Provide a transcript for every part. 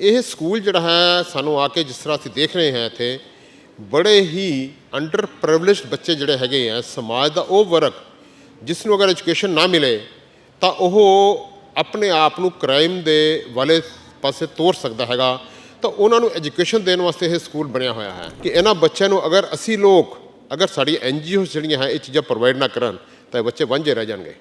ਇਹ ਸਕੂਲ ਜਿਹੜਾ ਹੈ, ਸਾਨੂੰ ਆ ਕੇ ਜਿਸ ਤਰ੍ਹਾਂ ਅਸੀਂ ਦੇਖ ਰਹੇ ਹਾਂ ਇੱਥੇ, ਬੜੇ ਹੀ ਅੰਡਰ ਪ੍ਰਿਵਿਲੇਜਡ ਬੱਚੇ ਜਿਹੜੇ ਹੈਗੇ ਆ ਸਮਾਜ ਦਾ ਉਹ ਵਰਗ ਜਿਸ ਨੂੰ ਅਗਰ ਐਜੂਕੇਸ਼ਨ ਨਾ ਮਿਲੇ, ਤਾਂ ਉਹ ਆਪਣੇ ਆਪ ਨੂੰ ਕ੍ਰਾਈਮ ਦੇ ਵਾਲੇ ਪਾਸੇ ਤੋਰ ਸਕਦਾ ਹੈਗਾ। ਤਾਂ ਉਹਨਾਂ ਨੂੰ ਐਜੂਕੇਸ਼ਨ ਦੇਣ ਵਾਸਤੇ ਇਹ ਸਕੂਲ ਬਣਿਆ ਹੋਇਆ ਹੈ ਕਿ ਇਹਨਾਂ ਬੱਚਿਆਂ ਨੂੰ ਅਗਰ ਅਸੀਂ ਲੋਕ, ਅਗਰ ਸਾਡੀ ਐਨਜੀਓ ਜਿਹੜੀਆਂ ਹੈ, ਇਹ ਚੀਜ਼ਾਂ ਪ੍ਰੋਵਾਈਡ ਨਾ ਕਰਨ, ਤਾਂ ਇਹ ਬੱਚੇ ਵਾਂਝੇ ਰਹਿ ਜਾਣਗੇ।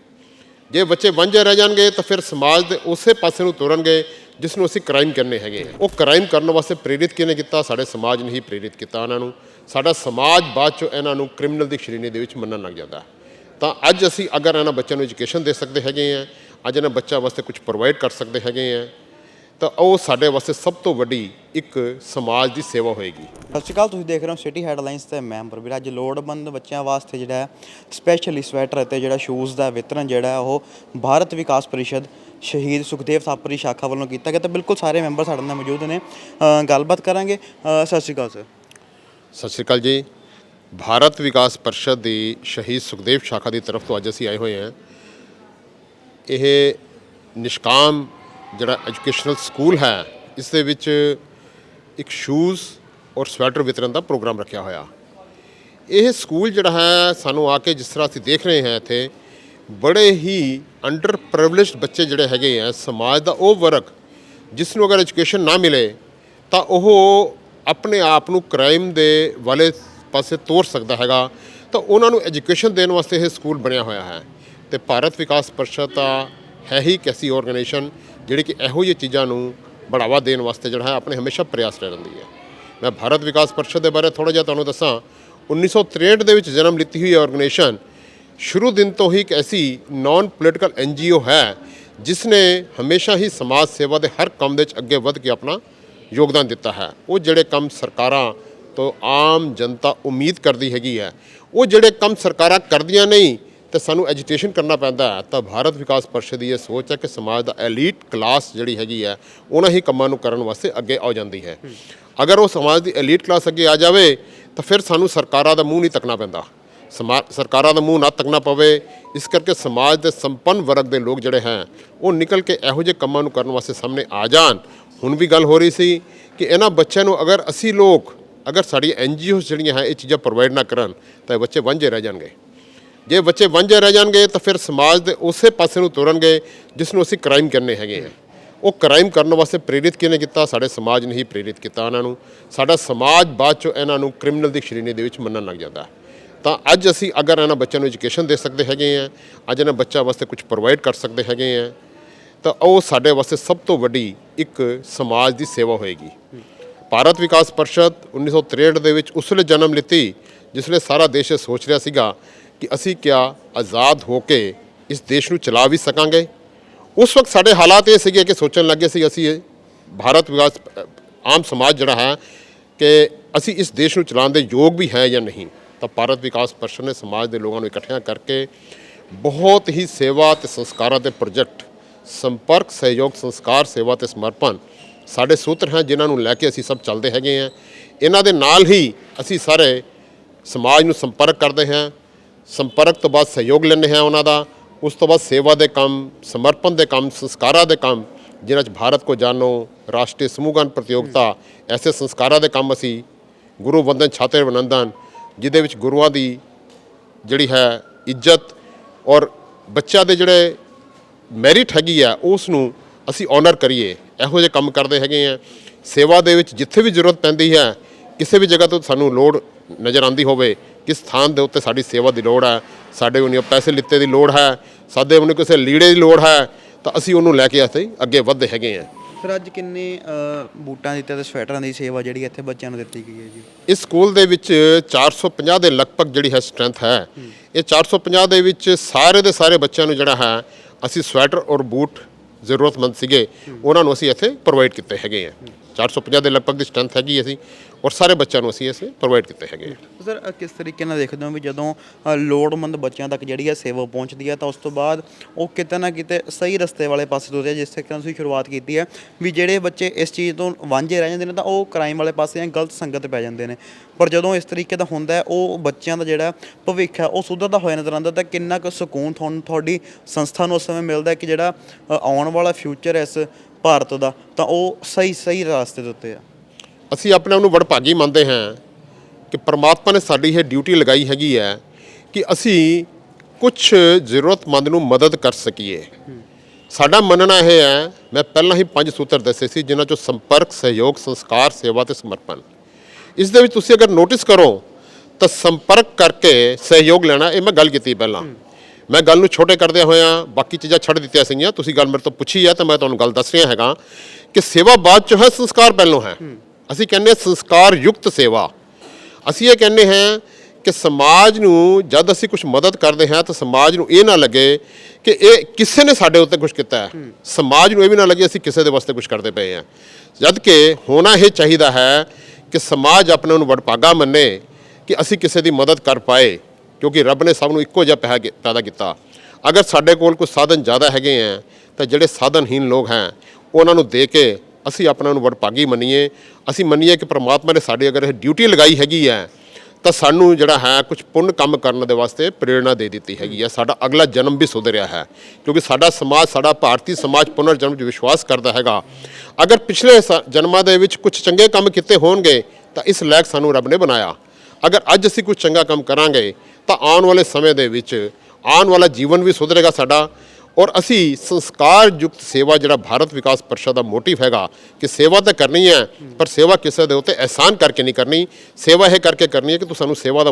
ਜੇ ਬੱਚੇ ਵਾਂਝੇ ਰਹਿ ਜਾਣਗੇ, ਤਾਂ ਫਿਰ ਸਮਾਜ ਦੇ ਉਸੇ ਪਾਸੇ ਨੂੰ ਤੋਰਨਗੇ ਜਿਸ ਨੂੰ ਅਸੀਂ ਕ੍ਰਾਈਮ ਕਹਿੰਦੇ ਹੈਗੇ ਉਹ ਕ੍ਰਾਈਮ ਕਰਨ ਵਾਸਤੇ ਪ੍ਰੇਰਿਤ ਕਿਹਨੇ ਕੀਤਾ? ਸਾਡੇ ਸਮਾਜ ਨੇ ਹੀ ਪ੍ਰੇਰਿਤ ਕੀਤਾ ਉਹਨਾਂ ਨੂੰ। ਸਾਡਾ ਸਮਾਜ ਬਾਅਦ ਚੋਂ ਇਹਨਾਂ ਨੂੰ ਕ੍ਰਿਮੀਨਲ ਦੀ ਸ਼੍ਰੇਣੀ ਦੇ ਵਿੱਚ ਮੰਨਣ ਲੱਗ ਜਾਂਦਾ। ਤਾਂ ਅੱਜ ਅਸੀਂ ਅਗਰ ਇਹਨਾਂ ਬੱਚਿਆਂ ਨੂੰ ਐਜੂਕੇਸ਼ਨ ਦੇ ਸਕਦੇ ਹੈਗੇ ਆ, ਅੱਜ ਇਹਨਾਂ ਬੱਚਿਆਂ ਵਾਸਤੇ ਕੁਝ ਪ੍ਰੋਵਾਈਡ ਕਰ ਸਕਦੇ ਹੈਗੇ ਆ, ਤਾਂ ਉਹ ਸਾਡੇ ਵਾਸਤੇ ਸਭ ਤੋਂ ਵੱਡੀ ਇੱਕ ਸਮਾਜ ਦੀ ਸੇਵਾ ਹੋਏਗੀ। ਸਤਿ ਸ਼੍ਰੀ ਅਕਾਲ, ਤੁਸੀਂ ਦੇਖ ਰਹੇ ਹੋ ਸਿਟੀ ਹੈਡਲਾਈਨਸ ਤੇ ਮੈਂ ਪ੍ਰਵੀਰ। ਅੱਜ ਲੋੜਵੰਦ ਬੱਚਿਆਂ ਵਾਸਤੇ ਜਿਹੜਾ ਸਪੈਸ਼ਲੀ ਸਵੈਟਰ ਅਤੇ ਜਿਹੜਾ ਸ਼ੂਜ਼ ਦਾ ਵਿਤਰਨ ਜਿਹੜਾ ਉਹ ਭਾਰਤ ਵਿਕਾਸ ਪਰਿਸ਼ਦ ਸ਼ਹੀਦ ਸੁਖਦੇਵ ਥਾਪਰੀ ਸ਼ਾਖਾ ਵੱਲੋਂ ਕੀਤਾ ਗਿਆ ਤਾਂ ਬਿਲਕੁਲ ਸਾਰੇ ਮੈਂਬਰ ਸਾਡੇ ਨਾਲ ਮੌਜੂਦ ਨੇ। ਅ, ਗੱਲਬਾਤ ਕਰਾਂਗੇ। ਅ, ਸਤਿ ਸ਼੍ਰੀ ਅਕਾਲ ਸਰ। ਸਤਿ ਸ਼੍ਰੀ ਅਕਾਲ ਜੀ। ਭਾਰਤ ਵਿਕਾਸ ਪਰਿਸ਼ਦ ਦੀ ਸ਼ਹੀਦ ਸੁਖਦੇਵ ਸ਼ਾਖਾ ਦੀ ਤਰਫ ਤੋਂ ਅੱਜ ਅਸੀਂ ਆਏ ਹੋਏ ਹਾਂ। ਇਹ ਨਿਸ਼ਕਾਮ ਜਿਹੜਾ ਐਜੂਕੇਸ਼ਨਲ ਸਕੂਲ ਹੈ ਇਸ ਦੇ ਵਿੱਚ ਇੱਕ ਸ਼ੂਜ਼ ਔਰ ਸਵੈਟਰ ਵਿਤਰਨ ਦਾ ਪ੍ਰੋਗਰਾਮ ਰੱਖਿਆ ਹੋਇਆ। ਇਹ ਸਕੂਲ ਜਿਹੜਾ ਹੈ ਸਾਨੂੰ ਆ ਕੇ ਜਿਸ ਤਰ੍ਹਾਂ ਅਸੀਂ ਦੇਖ ਰਹੇ ਹਾਂ ਇੱਥੇ ਬੜੇ ਹੀ ਅੰਡਰ ਪ੍ਰਿਵਿਲੇਜਡ ਬੱਚੇ ਜਿਹੜੇ ਹੈਗੇ ਆ ਸਮਾਜ ਦਾ ਉਹ ਵਰਗ ਜਿਸ ਨੂੰ ਅਗਰ ਐਜੂਕੇਸ਼ਨ ਨਾ ਮਿਲੇ, ਤਾਂ ਉਹ ਆਪਣੇ ਆਪ ਨੂੰ ਕ੍ਰਾਈਮ ਦੇ ਵਾਲੇ ਪਾਸੇ ਤੋਰ ਸਕਦਾ ਹੈਗਾ। ਤਾਂ ਉਹਨਾਂ ਨੂੰ ਐਜੂਕੇਸ਼ਨ ਦੇਣ ਵਾਸਤੇ ਇਹ ਸਕੂਲ ਬਣਿਆ ਹੋਇਆ ਹੈ। ਤੇ ਭਾਰਤ ਵਿਕਾਸ ਪਰਿਸ਼ਦ ਤਾਂ ਹੈ ਹੀ ਇੱਕ ਐਸੀ ਆਰਗੇਨਾਈਜੇਸ਼ਨ ਜਿਹੜੀ ਕਿ ਇਹੋ ਜਿਹੀ ਚੀਜ਼ਾਂ ਨੂੰ ਬੜਾਵਾ ਦੇਣ ਵਾਸਤੇ ਜਿਹੜਾ ਹੈ ਆਪਣੇ ਹਮੇਸ਼ਾ ਪ੍ਰਯਾਸ ਰਹਿੰਦੀ ਹੈ। ਮੈਂ ਭਾਰਤ ਵਿਕਾਸ ਪਰਿਸ਼ਦ ਦੇ ਬਾਰੇ ਥੋੜਾ ਜਿਹਾ ਤੁਹਾਨੂੰ ਦੱਸਾਂ। 1963 ਦੇ ਵਿੱਚ ਜਨਮ ਲਿੱਤੀ ਹੋਈ ਆਰਗੇਨਾਈਜੇਸ਼ਨ ਸ਼ੁਰੂ ਦਿਨ ਤੋਂ ਹੀ ਇੱਕ ਐਸੀ ਨਾਨ ਪੋਲੀਟੀਕਲ ਐਨਜੀਓ ਹੈ ਜਿਸ ਨੇ ਹਮੇਸ਼ਾ ਹੀ ਸਮਾਜ ਸੇਵਾ ਦੇ ਹਰ ਕੰਮ ਦੇ ਵਿੱਚ ਅੱਗੇ ਵਧ ਕੇ ਆਪਣਾ ਯੋਗਦਾਨ ਦਿੱਤਾ ਹੈ। ਉਹ ਜਿਹੜੇ ਕੰਮ ਸਰਕਾਰਾਂ ਤੋਂ ਆਮ ਜਨਤਾ ਉਮੀਦ ਕਰਦੀ ਹੈਗੀ ਹੈ ਉਹ ਜਿਹੜੇ ਕੰਮ ਸਰਕਾਰਾਂ ਕਰਦੀਆਂ ਨਹੀਂ ਤੇ ਸਾਨੂੰ ਐਜੀਟੇਸ਼ਨ ਕਰਨਾ ਪੈਂਦਾ ਹੈ। ਤਾਂ ਭਾਰਤ ਵਿਕਾਸ ਪਰਿਸ਼ਦ ਦੀ ਇਹ ਸੋਚ ਹੈ ਕਿ ਸਮਾਜ ਦਾ ਐਲੀਟ ਕਲਾਸ ਜਿਹੜੀ ਹੈਗੀ ਹੈ ਉਹਨਾਂ ਹੀ ਕੰਮਾਂ ਨੂੰ ਕਰਨ ਵਾਸਤੇ ਅੱਗੇ ਆ ਜਾਂਦੀ ਹੈ। ਅਗਰ ਉਹ ਸਮਾਜ ਦੀ ਐਲੀਟ ਕਲਾਸ ਅੱਗੇ ਆ ਜਾਵੇ ਤਾਂ ਫਿਰ ਸਾਨੂੰ ਸਰਕਾਰਾਂ ਦਾ ਮੂੰਹ ਨਹੀਂ ਤੱਕਣਾ ਪੈਂਦਾ। ਸਰਕਾਰਾਂ ਦਾ ਮੂੰਹ ਨਾ ਤੱਕਣਾ ਪਵੇ, ਇਸ ਕਰਕੇ ਸਮਾਜ ਦੇ ਸੰਪੰਨ ਵਰਗ ਦੇ ਲੋਕ ਜਿਹੜੇ ਹੈ, ਉਹ ਨਿਕਲ ਕੇ ਇਹੋ ਜਿਹੇ ਕੰਮਾਂ ਨੂੰ ਕਰਨ ਵਾਸਤੇ ਸਾਹਮਣੇ ਆ ਜਾਣ। ਹੁਣ ਵੀ ਗੱਲ ਹੋ ਰਹੀ ਸੀ ਕਿ ਇਹਨਾਂ ਬੱਚਿਆਂ ਨੂੰ ਅਗਰ ਅਸੀਂ ਲੋਕ, ਅਗਰ ਸਾਡੀ ਐਨਜੀਓ ਜਿਹੜੀਆਂ ਹੈ, ਇਹ ਚੀਜ਼ਾਂ ਪ੍ਰੋਵਾਈਡ ਨਾ ਕਰਨ, ਤਾਂ ਇਹ ਬੱਚੇ ਵਾਂਝੇ ਰਹਿ ਜਾਣਗੇ। ਜੇ ਬੱਚੇ ਵਾਂਝੇ ਰਹਿ ਜਾਣਗੇ, ਤਾਂ ਫਿਰ ਸਮਾਜ ਦੇ ਉਸੇ ਪਾਸੇ ਨੂੰ ਤੁਰਨਗੇ ਜਿਸ ਨੂੰ ਅਸੀਂ ਕ੍ਰਾਈਮ ਕਰਨੇ ਹੈਗੇ ਆ ਉਹ ਕ੍ਰਾਈਮ ਕਰਨ ਵਾਸਤੇ ਪ੍ਰੇਰਿਤ ਕਿਹਨੇ ਕੀਤਾ? ਸਾਡੇ ਸਮਾਜ ਨੇ ਹੀ ਪ੍ਰੇਰਿਤ ਕੀਤਾ ਉਹਨਾਂ ਨੂੰ। ਸਾਡਾ ਸਮਾਜ ਬਾਅਦ ਚੋਂ ਇਹਨਾਂ ਨੂੰ ਕ੍ਰਿਮੀਨਲ ਦੀ ਸ਼੍ਰੇਣੀ ਦੇ ਵਿੱਚ ਮੰਨਣ ਲੱਗ ਜਾਂਦਾ। ਹੈ ਤਾਂ ਅੱਜ ਅਸੀਂ ਅਗਰ ਇਹਨਾਂ ਬੱਚਿਆਂ ਨੂੰ ਐਜੂਕੇਸ਼ਨ ਦੇ ਸਕਦੇ ਹੈਗੇ ਆ ਅੱਜ ਇਹਨਾਂ ਬੱਚਿਆਂ ਵਾਸਤੇ ਕੁਝ ਪ੍ਰੋਵਾਈਡ ਕਰ ਸਕਦੇ ਹੈਗੇ ਆ ਤਾਂ ਉਹ ਸਾਡੇ ਵਾਸਤੇ ਸਭ ਤੋਂ ਵੱਡੀ ਇੱਕ ਸਮਾਜ ਦੀ ਸੇਵਾ ਹੋਏਗੀ। ਭਾਰਤ ਵਿਕਾਸ ਪਰਿਸ਼ਦ 1963 ਦੇ ਵਿੱਚ ਉਸ ਵੇਲੇ ਜਨਮ ਲਿੱਤੀ, ਜਿਸ ਵੇਲੇ ਸਾਰਾ ਦੇਸ਼ ਇਹ ਸੋਚ ਰਿਹਾ ਸੀਗਾ ਕਿ ਅਸੀਂ ਕਿਆ ਆਜ਼ਾਦ ਹੋ ਕੇ ਇਸ ਦੇਸ਼ ਨੂੰ ਚਲਾ ਵੀ ਸਕਾਂਗੇ। ਉਸ ਵਕਤ ਸਾਡੇ ਹਾਲਾਤ ਇਹ ਸੀਗੇ ਕਿ ਸੋਚਣ ਲੱਗੇ ਸੀ ਅਸੀਂ ਭਾਰਤ ਵਿਕਾਸ ਆਮ ਸਮਾਜ ਜਿਹੜਾ ਹੈ ਕਿ ਅਸੀਂ ਇਸ ਦੇਸ਼ ਨੂੰ ਚਲਾਉਣ ਦੇ ਯੋਗ ਵੀ ਹੈ ਜਾਂ ਨਹੀਂ। ਤਾਂ ਭਾਰਤ ਵਿਕਾਸ ਪਰਿਸ਼ਦ ਨੇ ਸਮਾਜ ਦੇ ਲੋਕਾਂ ਨੂੰ ਇਕੱਠਿਆਂ ਕਰਕੇ ਬਹੁਤ ਹੀ ਸੇਵਾ ਤੇ ਸੰਸਕਾਰਾਂ ਦੇ ਪ੍ਰੋਜੈਕਟ, ਸੰਪਰਕ, ਸਹਿਯੋਗ, ਸੰਸਕਾਰ, ਸੇਵਾ ਤੇ ਸਮਰਪਣ ਸਾਡੇ ਸੂਤਰ ਹਨ, ਜਿਨ੍ਹਾਂ ਨੂੰ ਲੈ ਕੇ ਅਸੀਂ ਸਭ ਚੱਲਦੇ ਹੈਗੇ ਆ ਇਹਨਾਂ ਦੇ ਨਾਲ ਹੀ ਅਸੀਂ ਸਾਰੇ ਸਮਾਜ ਨੂੰ ਸੰਪਰਕ ਕਰਦੇ ਹਾਂ। ਸੰਪਰਕ ਤੋਂ ਬਾਅਦ ਸਹਿਯੋਗ ਲੈਂਦੇ ਹਾਂ ਉਹਨਾਂ ਦਾ। ਉਸ ਤੋਂ ਬਾਅਦ ਸੇਵਾ ਦੇ ਕੰਮ, ਸਮਰਪਣ ਦੇ ਕੰਮ, ਸੰਸਕਾਰਾਂ ਦੇ ਕੰਮ, ਜਿਨ੍ਹਾਂ 'ਚ ਭਾਰਤ ਕੋ ਜਾਣੋ ਰਾਸ਼ਟਰੀ ਸਮੂਹਗਨ ਪ੍ਰਤੀਯੋਗਤਾ, ਐਸੇ ਸੰਸਕਾਰਾਂ ਦੇ ਕੰਮ ਅਸੀਂ ਗੁਰੂ ਵੰਦਨ ਛਾਤਰ ਵਨੰਦਨ ਜਿਹਦੇ ਵਿੱਚ ਗੁਰੂਆਂ ਦੀ ਜਿਹੜੀ ਹੈ ਇੱਜ਼ਤ ਔਰ ਬੱਚਿਆਂ ਦੇ ਜਿਹੜੇ ਮੈਰਿਟ ਹੈਗੀ ਆ ਉਸ ਨੂੰ ਅਸੀਂ ਓਨਰ ਕਰੀਏ। ਇਹੋ ਜਿਹੇ ਕੰਮ ਕਰਦੇ ਹੈਗੇ ਆ। ਸੇਵਾ ਦੇ ਵਿੱਚ ਜਿੱਥੇ ਵੀ ਜ਼ਰੂਰਤ ਪੈਂਦੀ ਹੈ, ਕਿਸੇ ਵੀ ਜਗ੍ਹਾ ਤੋਂ ਸਾਨੂੰ ਲੋੜ ਨਜ਼ਰ ਆਂਦੀ ਹੋਵੇ, ਕਿਸ ਥਾਂ ਦੇ ਉੱਤੇ ਸਾਡੀ ਸੇਵਾ ਦੀ ਲੋੜ ਹੈ, ਸਾਡੇ ਉਹਨੂੰ ਪੈਸੇ ਲਿੱਤੇ ਦੀ ਲੋੜ ਹੈ, ਸਾਡੇ ਉਹਨੂੰ ਕਿਸੇ ਲੀੜੇ ਦੀ ਲੋੜ ਹੈ, ਤਾਂ ਅਸੀਂ ਉਹਨੂੰ ਲੈ ਕੇ ਅਸੀਂ ਅੱਗੇ ਵਧਦੇ ਹੈਗੇ ਆ। ਸਰ ਅੱਜ ਕਿੰਨੇ ਬੂਟਾਂ ਦੀ ਤੇ ਸਵੈਟਰਾਂ ਦੀ ਸੇਵਾ ਜਿਹੜੀ ਇੱਥੇ ਬੱਚਿਆਂ ਨੂੰ ਦਿੱਤੀ ਗਈ ਹੈ ਜੀ? ਇਸ ਸਕੂਲ ਦੇ ਵਿੱਚ 450 ਦੇ ਲਗਭਗ ਜਿਹੜੀ ਹੈ ਸਟਰੈਂਥ ਹੈ ਇਹ 450 ਦੇ ਵਿੱਚ ਸਾਰੇ ਦੇ ਸਾਰੇ ਬੱਚਿਆਂ ਨੂੰ ਜਿਹੜਾ ਹੈ ਅਸੀਂ ਸਵੈਟਰ ਔਰ ਬੂਟ ਜ਼ਰੂਰਤਮੰਦ ਸੀਗੇ ਉਹਨਾਂ ਨੂੰ ਅਸੀਂ ਇੱਥੇ ਪ੍ਰੋਵਾਈਡ ਕੀਤੇ ਹੈਗੇ ਆ। 450 ਦੇ ਲਗਭਗ ਦੀ ਸਟਰੈਂਥ ਹੈਗੀ ਅਸੀਂ ਔਰ ਸਾਰੇ ਬੱਚਿਆਂ ਨੂੰ ਅਸੀਂ ਇਸ ਪ੍ਰੋਵਾਈਡ ਕੀਤੇ ਹੈਗੇ ਸਰ ਕਿਸ ਤਰੀਕੇ ਨਾਲ ਦੇਖਦੇ ਹੋ ਵੀ ਜਦੋਂ ਲੋੜਮੰਦ ਬੱਚਿਆਂ ਤੱਕ ਜਿਹੜੀ ਹੈ ਸੇਵਾ ਪਹੁੰਚਦੀ ਹੈ ਤਾਂ ਉਸ ਤੋਂ ਬਾਅਦ ਉਹ ਕਿਤੇ ਨਾ ਕਿਤੇ ਸਹੀ ਰਸਤੇ ਵਾਲੇ ਪਾਸੇ ਤੁਰਦੇ ਜਿਸ ਤਰੀਕੇ ਨਾਲ ਤੁਸੀਂ ਸ਼ੁਰੂਆਤ ਕੀਤੀ ਹੈ ਵੀ ਜਿਹੜੇ ਬੱਚੇ ਇਸ ਚੀਜ਼ ਤੋਂ ਵਾਂਝੇ ਰਹਿ ਜਾਂਦੇ ਨੇ ਤਾਂ ਉਹ ਕ੍ਰਾਈਮ ਵਾਲੇ ਪਾਸੇ ਜਾਂ ਗਲਤ ਸੰਗਤ ਪੈ ਜਾਂਦੇ ਨੇ। ਪਰ ਜਦੋਂ ਇਸ ਤਰੀਕੇ ਦਾ ਹੁੰਦਾ ਹੈ, ਉਹ ਬੱਚਿਆਂ ਦਾ ਜਿਹੜਾ ਭਵਿੱਖ ਹੈ, ਉਹ ਸੁਧਰਦਾ ਹੋਇਆ ਨਜ਼ਰ ਆਉਂਦਾ ਤਾਂ ਕਿੰਨਾ ਕੁ ਸਕੂਨ ਤੁਹਾਨੂੰ ਤੁਹਾਡੀ ਸੰਸਥਾ ਨੂੰ ਉਸ ਸਮੇਂ ਮਿਲਦਾ ਹੈ ਕਿ ਜਿਹੜਾ ਆਉਣ ਵਾਲਾ ਫਿਊਚਰ ਇਸ ਭਾਰਤ ਦਾ, ਤਾਂ ਉਹ ਸਹੀ ਸਹੀ ਰਸਤੇ ਦੇ ਉੱਤੇ ਆ। ਅਸੀਂ ਆਪਣੇ ਆਪ ਨੂੰ ਵਡਭਾਗੀ ਮੰਨਦੇ ਹਾਂ ਕਿ ਪ੍ਰਮਾਤਮਾ ਨੇ ਸਾਡੀ ਇਹ ਡਿਊਟੀ ਲਗਾਈ ਹੈਗੀ ਹੈ ਕਿ ਅਸੀਂ ਕੁਝ ਜ਼ਰੂਰਤਮੰਦ ਨੂੰ ਮਦਦ ਕਰ ਸਕੀਏ। ਸਾਡਾ ਮੰਨਣਾ ਇਹ ਹੈ, ਮੈਂ ਪਹਿਲਾਂ ਹੀ ਪੰਜ ਸੂਤਰ ਦੱਸੇ ਸੀ, ਜਿਨ੍ਹਾਂ ਚੋਂ ਸੰਪਰਕ, ਸਹਿਯੋਗ, ਸੰਸਕਾਰ, ਸੇਵਾ ਤੇ ਸਮਰਪਣ। ਇਸ ਦੇ ਵਿੱਚ ਤੁਸੀਂ ਅਗਰ ਨੋਟਿਸ ਕਰੋ, ਤਾਂ ਸੰਪਰਕ ਕਰਕੇ ਸਹਿਯੋਗ ਲੈਣਾ, ਇਹ ਮੈਂ ਗੱਲ ਕੀਤੀ ਪਹਿਲਾਂ। ਮੈਂ ਗੱਲ ਨੂੰ ਛੋਟੇ ਕਰਦਿਆਂ ਹੋਇਆਂ ਬਾਕੀ ਚੀਜ਼ਾਂ ਛੱਡ ਦਿੱਤੀਆਂ ਸੀਗੀਆਂ। ਤੁਸੀਂ ਗੱਲ ਮੇਰੇ ਤੋਂ ਪੁੱਛੀ ਹੈ ਤਾਂ ਮੈਂ ਤੁਹਾਨੂੰ ਗੱਲ ਦੱਸ ਰਿਹਾ ਹੈਗਾ ਕਿ ਸੇਵਾ ਬਾਅਦ ਚ ਹੈ, ਸੰਸਕਾਰ ਪਹਿਲੋਂ ਹੈ। ਅਸੀਂ ਕਹਿੰਦੇ ਹਾਂ ਸੰਸਕਾਰ ਯੁਕਤ ਸੇਵਾ। ਅਸੀਂ ਇਹ ਕਹਿੰਦੇ ਹਾਂ ਕਿ ਸਮਾਜ ਨੂੰ ਜਦ ਅਸੀਂ ਕੁਝ ਮਦਦ ਕਰਦੇ ਹਾਂ ਤਾਂ ਸਮਾਜ ਨੂੰ ਇਹ ਨਾ ਲੱਗੇ ਕਿ ਇਹ ਕਿਸੇ ਨੇ ਸਾਡੇ ਉੱਤੇ ਕੁਝ ਕੀਤਾ ਹੈ। ਸਮਾਜ ਨੂੰ ਇਹ ਵੀ ਨਾ ਲੱਗੇ ਅਸੀਂ ਕਿਸੇ ਦੇ ਵਾਸਤੇ ਕੁਝ ਕਰਦੇ ਪਏ ਹਾਂ। ਜਦ ਕਿ ਹੋਣਾ ਇਹ ਚਾਹੀਦਾ ਹੈ ਕਿ ਸਮਾਜ ਆਪਣੇ ਨੂੰ ਵਡਭਾਗਾ ਮੰਨੇ ਕਿ ਅਸੀਂ ਕਿਸੇ ਦੀ ਮਦਦ ਕਰ ਪਾਏ। ਕਿਉਂਕਿ ਰੱਬ ਨੇ ਸਭ ਨੂੰ ਇੱਕੋ ਜਿਹਾ ਪੈਸਾ ਕੀ- ਪੈਦਾ ਕੀਤਾ। ਅਗਰ ਸਾਡੇ ਕੋਲ ਕੋਈ ਸਾਧਨ ਜ਼ਿਆਦਾ ਹੈਗੇ ਆ ਤਾਂ ਜਿਹੜੇ ਸਾਧਨਹੀਨ ਲੋਕ ਹੈ, ਉਹਨਾਂ ਨੂੰ ਦੇ ਕੇ ਅਸੀਂ ਆਪਣਾ ਨੂੰ ਵਡਭਾਗੀ ਮੰਨੀਏ। ਅਸੀਂ ਮੰਨੀਏ ਕਿ ਪ੍ਰਮਾਤਮਾ ਨੇ ਸਾਡੇ ਅਗਰ ਇਹ ਡਿਊਟੀ ਲਗਾਈ ਹੈਗੀ ਹੈ ਤਾਂ ਸਾਨੂੰ ਜਿਹੜਾ ਹੈ ਕੁਝ ਪੁੰਨ ਕੰਮ ਕਰਨ ਦੇ ਵਾਸਤੇ ਪ੍ਰੇਰਣਾ ਦੇ ਦਿੱਤੀ ਹੈਗੀ ਹੈ ਸਾਡਾ ਅਗਲਾ ਜਨਮ ਵੀ ਸੁਧਰਿਆ ਹੈ। ਕਿਉਂਕਿ ਸਾਡਾ ਸਮਾਜ, ਸਾਡਾ ਭਾਰਤੀ ਸਮਾਜ ਪੁਨਰ ਜਨਮ 'ਚ ਵਿਸ਼ਵਾਸ ਕਰਦਾ ਹੈਗਾ। ਅਗਰ ਪਿਛਲੇ ਸ- ਜਨਮਾਂ ਦੇ ਵਿੱਚ ਕੁਝ ਚੰਗੇ ਕੰਮ ਕੀਤੇ ਹੋਣਗੇ, ਤਾਂ ਇਸ ਲਾਇਕ ਸਾਨੂੰ ਰੱਬ ਨੇ ਬਣਾਇਆ। ਅਗਰ ਅੱਜ ਅਸੀਂ ਕੁਝ ਚੰਗਾ ਕੰਮ ਕਰਾਂਗੇ ਤਾਂ ਆਉਣ ਵਾਲੇ ਸਮੇਂ ਦੇ ਵਿੱਚ ਆਉਣ ਵਾਲਾ ਜੀਵਨ ਵੀ ਸੁਧਰੇਗਾ ਸਾਡਾ। ਔਰ ਅਸੀਂ ਸੰਸਕਾਰ ਯੁਕਤ ਸੇਵਾ ਜਿਹੜਾ ਭਾਰਤ ਵਿਕਾਸ ਪਰਿਸ਼ਦ ਦਾ ਮੋਟਿਵ ਹੈਗਾ ਕਿ ਸੇਵਾ ਤਾਂ ਕਰਨੀ ਹੈ, ਪਰ ਸੇਵਾ ਕਿਸੇ ਦੇ ਉੱਤੇ ਅਹਿਸਾਨ ਕਰਕੇ ਨਹੀਂ ਕਰਨੀ। ਸੇਵਾ ਇਹ ਕਰਕੇ ਕਰਨੀ ਹੈ ਕਿ ਤੂੰ ਸਾਨੂੰ ਸੇਵਾ ਦਾ